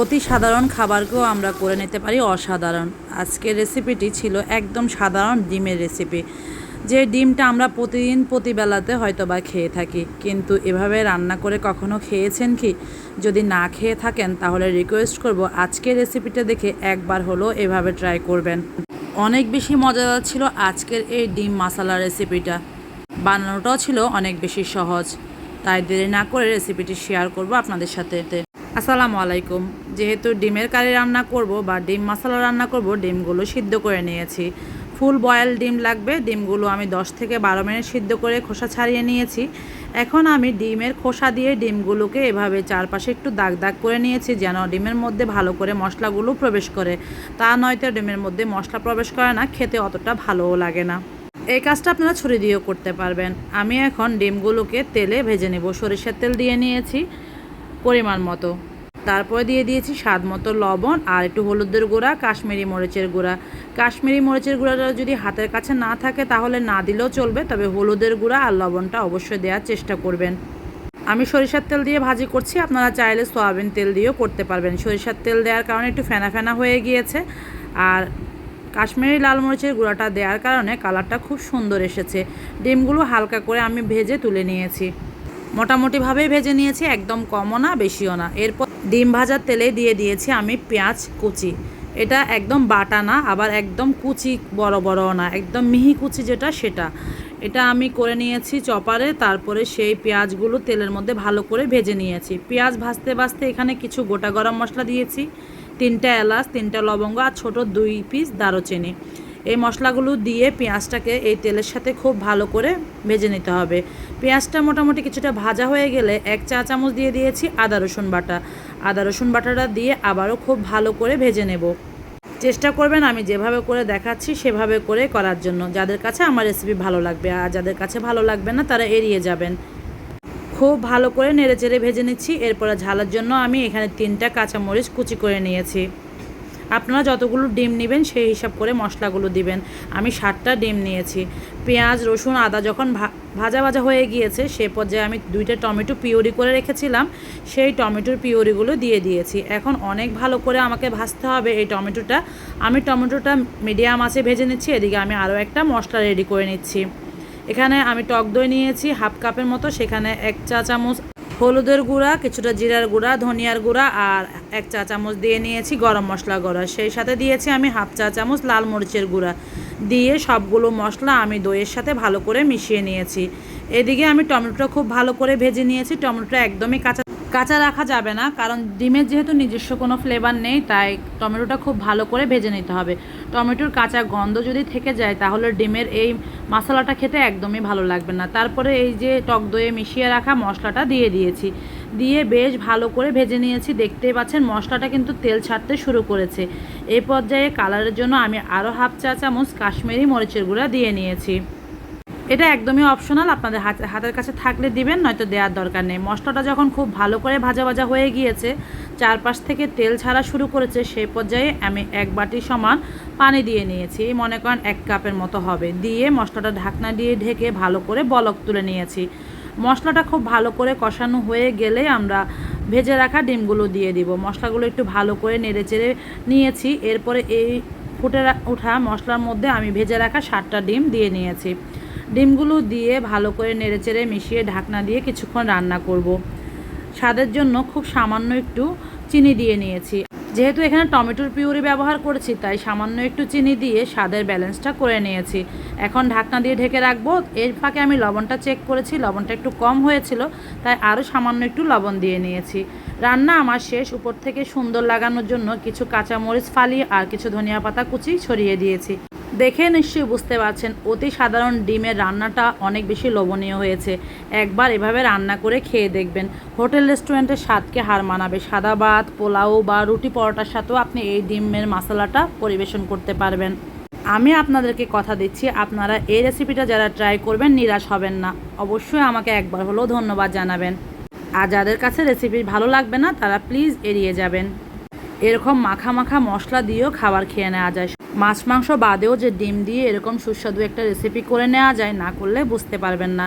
অতি সাধারণ খাবারকেও আমরা করে নিতে পারি অসাধারণ। আজকের রেসিপিটি ছিল একদম সাধারণ ডিমের রেসিপি যে ডিমটা আমরা প্রতিদিন প্রতিবেলাতে হয়তো বা খেয়ে থাকি। কিন্তু এভাবে রান্না করে কখনো খেয়েছেন কি? যদি না খেয়ে থাকেন, তাহলে রিকোয়েস্ট করব আজকের রেসিপিটা দেখে একবার হলো এভাবে ট্রাই করবেন। অনেক বেশি মজাদার ছিল আজকের এই ডিম মশালা রেসিপিটা বানানোটাও ছিল অনেক বেশি সহজ। তাই দেরি না করে রেসিপিটি শেয়ার করব আপনাদের সাথে। আসসালামু আলাইকুম। যেহেতু ডিমের কারি রান্না করব বা ডিম মশলা রান্না করব, ডিমগুলো সিদ্ধ করে নিয়েছি। ফুল বয়েল ডিম লাগবে, ডিমগুলো আমি 10 থেকে বারো মিনিট সিদ্ধ করে খোসা ছাড়িয়ে নিয়েছি। এখন আমি ডিমের খোসা দিয়ে ডিমগুলোকে এভাবে চারপাশে একটু দাগ দাগ করে নিয়েছি, যেন ডিমের মধ্যে ভালো করে মশলাগুলো প্রবেশ করে। তা নয়তো ডিমের মধ্যে মশলা প্রবেশ করে না, খেতে অতটা ভালোও লাগে না। এই কাজটা আপনারা ছুরি দিয়েও করতে পারবেন। আমি এখন ডিমগুলোকে তেলে ভেজে নেব। সরিষার তেল দিয়ে নিয়েছি। পরিমাণ মতো। তারপরে দিয়ে দিয়েছি স্বাদ মতো লবণ আর একটু হলুদের গুঁড়া, কাশ্মীরি মরিচের গুঁড়া। কাশ্মীরি মরিচের গুঁড়াটা যদি হাতের কাছে না থাকে তাহলে না দিলেও চলবে, তবে হলুদের গুঁড়া আর লবণটা অবশ্যই দেওয়ার চেষ্টা করবেন। আমি সরিষার তেল দিয়ে ভাজি করছি, আপনারা চাইলে সয়াবিন তেল দিয়েও করতে পারবেন। সরিষার তেল দেওয়ার কারণে একটু ফেনা ফেনা হয়ে গিয়েছে আর কাশ্মীরি লাল মরিচের গুঁড়াটা দেওয়ার কারণে কালারটা খুব সুন্দর এসেছে। ডিমগুলো হালকা করে আমি ভেজে তুলে নিয়েছি। মোটামুটিভাবেই ভেজে নিয়েছি, একদম কমও না, বেশিও না। এরপর ডিম ভাজার তেলে দিয়ে দিয়েছি আমি পেঁয়াজ কুচি। এটা একদম বাটা না, আবার একদম কুচি বড় বড়ও না, একদম মিহি কুচি যেটা, সেটা। এটা আমি করে নিয়েছি চপারে, তারপরে সেই পেঁয়াজগুলো তেলের মধ্যে ভালো করে ভেজে নিয়েছি। পেঁয়াজ ভাজতে ভাজতে এখানে কিছু গোটা গরম মশলা দিয়েছি, তিনটা এলাচ, তিনটা লবঙ্গ আর ছোট দুই পিস দারুচিনি। এই মশলাগুলো দিয়ে পেঁয়াজটাকে এই তেলের সাথে খুব ভালো করে ভেজে নিতে হবে। পেঁয়াজটা মোটামুটি কিছুটা ভাজা হয়ে গেলে এক চা চামচ দিয়ে দিয়েছি আদা রসুন বাটা। আদা রসুন বাটাটা দিয়ে আবারও খুব ভালো করে ভেজে নেব। চেষ্টা করবেন আমি যেভাবে করে দেখাচ্ছি সেভাবে করে করার জন্য। যাদের কাছে আমার রেসিপি ভালো লাগবে আর যাদের কাছে ভালো লাগবে না তারা এড়িয়ে যাবেন। খুব ভালো করে নেড়ে চেড়ে ভেজে নিচ্ছি। এরপরে ঝালের জন্য আমি এখানে তিনটা কাঁচামরিচ কুচি করে নিয়েছি। আপনারা যতগুলো ডিম নেবেন সেই হিসাব করে মশলাগুলো দিবেন। আমি ষাটটা ডিম নিয়েছি। পেঁয়াজ, রসুন, আদা যখন ভাজা ভাজা হয়ে গিয়েছে, সে পর্যায়ে আমি দুইটা টমেটো পিওরি করে রেখেছিলাম। সেই টমেটোর পিওরিগুলো দিয়ে দিয়েছি। এখন অনেক ভালো করে আমাকে ভাজতে হবে এই টমেটোটা। আমি টমেটোটা মিডিয়াম আছে ভেজে নিচ্ছি, এদিকে আমি আরও একটা মশলা রেডি করে নিচ্ছি। এখানে আমি টক দই নিয়েছি, হাফ কাপের মতো, সেখানে এক চা চামচ হলুদের গুঁড়া, কিছুটা জিরার গুঁড়া, ধনিয়ার গুঁড়া আর এক চা চামচ দিয়ে নিয়েছি গরম মশলা গুঁড়া। সেই সাথে দিয়েছি আমি হাফ চা চামচ লাল মরিচের গুঁড়া। দিয়ে সবগুলো মশলা আমি দইয়ের সাথে ভালো করে মিশিয়ে নিয়েছি। এদিকে আমি টমেটোটা খুব ভালো করে ভেজে নিয়েছি। টমেটোটা একদমই কাঁচা কাঁচা রাখা যাবে না, কারণ ডিমের যেহেতু নিজস্ব কোনো ফ্লেভার নেই, তাই টমেটোটা খুব ভালো করে ভেজে নিতে হবে। টমেটোর কাঁচা গন্ধ যদি থেকে যায়, তাহলে ডিমের এই মশলাটা খেতে একদমই ভালো লাগবে না। তারপরে এই যে টক দইয়ে মিশিয়ে রাখা মশলাটা দিয়ে দিয়েছি। দিয়ে বেশ ভালো করে ভেজে নিয়েছি। দেখতেই পাচ্ছেন, মশলাটা কিন্তু তেল ছাড়তে শুরু করেছে। এই পর্যায়ে কালারের জন্য আমি আরও হাফ চা চামচ কাশ্মীরি মরিচের গুঁড়া দিয়ে নিয়েছি। এটা একদমই অপশনাল আপনাদের হাত, হাতের কাছে থাকলে দিবেন, নয়তো দেওয়ার দরকার নেই। মশলাটা যখন খুব ভালো করে ভাজা ভাজা হয়ে গিয়েছে, চারপাশ থেকে তেল ছাড়া শুরু করেছে সেই পর্যায়ে আমি এক বাটি সমান পানি দিয়ে নিয়েছি। মনে করেন এক কাপের মতো হবে। দিয়ে মশলাটা ঢাকনা দিয়ে ঢেকে ভালো করে বলক তুলে নিয়েছি। মশলাটা খুব ভালো করে কষানো হয়ে গেলে আমরা ভেজে রাখা ডিমগুলো দিয়ে দিব। মশলাগুলো একটু ভালো করে নেড়ে চেড়ে নিয়েছি। এরপরে এই ফুটে ওঠা মশলার মধ্যে আমি ভেজে রাখা সাতটা ডিম দিয়ে নিয়েছি। ডিমগুলো দিয়ে ভালো করে নেড়েচেড়ে মিশিয়ে ঢাকনা দিয়ে কিছুক্ষণ রান্না করব। স্বাদের জন্য খুব সামান্য একটু চিনি দিয়ে নিয়েছি। যেহেতু এখানে টমেটোর পিউরি ব্যবহার করেছি, তাই সামান্য একটু চিনি দিয়ে স্বাদের ব্যালেন্সটা করে নিয়েছি। এখন ঢাকনা দিয়ে ঢেকে রাখব। এর ফাঁকে আমি লবণটা চেক করেছি, লবণটা একটু কম হয়েছিল, তাই আরও সামান্য একটু লবণ দিয়ে নিয়েছি। রান্না আমার শেষ, উপর থেকে সুন্দর লাগানোর জন্য কিছু কাঁচামরিচ ফালি আর কিছু ধনিয়া পাতা কুচি ছড়িয়ে দিয়েছি। দেখে নিশ্চয়ই বুঝতে পারছেন, অতি সাধারণ ডিমের রান্নাটা অনেক বেশি লোভনীয় হয়েছে। একবার এভাবে রান্না করে খেয়ে দেখবেন। হোটেল রেস্টুরেন্টের স্বাদকে হার মানাবে। সাদা ভাত, পোলাও বা রুটি পরোটার সাথেও আপনি এই ডিমের মশলাটা পরিবেশন করতে পারবেন। আমি আপনাদেরকে কথা দিচ্ছি, আপনারা এই রেসিপিটা যারা ট্রাই করবেন নিরাশ হবেন না। অবশ্যই আমাকে একবার হলেও ধন্যবাদ জানাবেন। আর যাদের কাছে রেসিপি ভালো লাগবে না, তারা প্লিজ এড়িয়ে যাবেন। এরকম মাখা মাখা মশলা দিয়েও খাবার খেয়ে নেওয়া যায়। মাছ মাংস বাদেও যে ডিম দিয়ে এরকম সুস্বাদু একটা রেসিপি করে নেওয়া যায়, না করলে বুঝতে পারবেন না।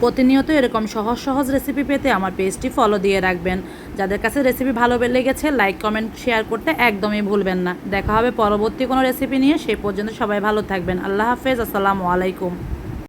প্রতিনিয়ত এরকম সহজ সহজ রেসিপি পেতে আমার পেজটি ফলো দিয়ে রাখবেন। যাদের কাছে রেসিপি ভালো লেগেছে লাইক কমেন্ট শেয়ার করতে একদমই ভুলবেন না। দেখা হবে পরবর্তী কোনো রেসিপি নিয়ে সেই পর্যন্ত সবাই ভালো থাকবেন। আল্লাহ হাফেজ, আসসালামু আলাইকুম।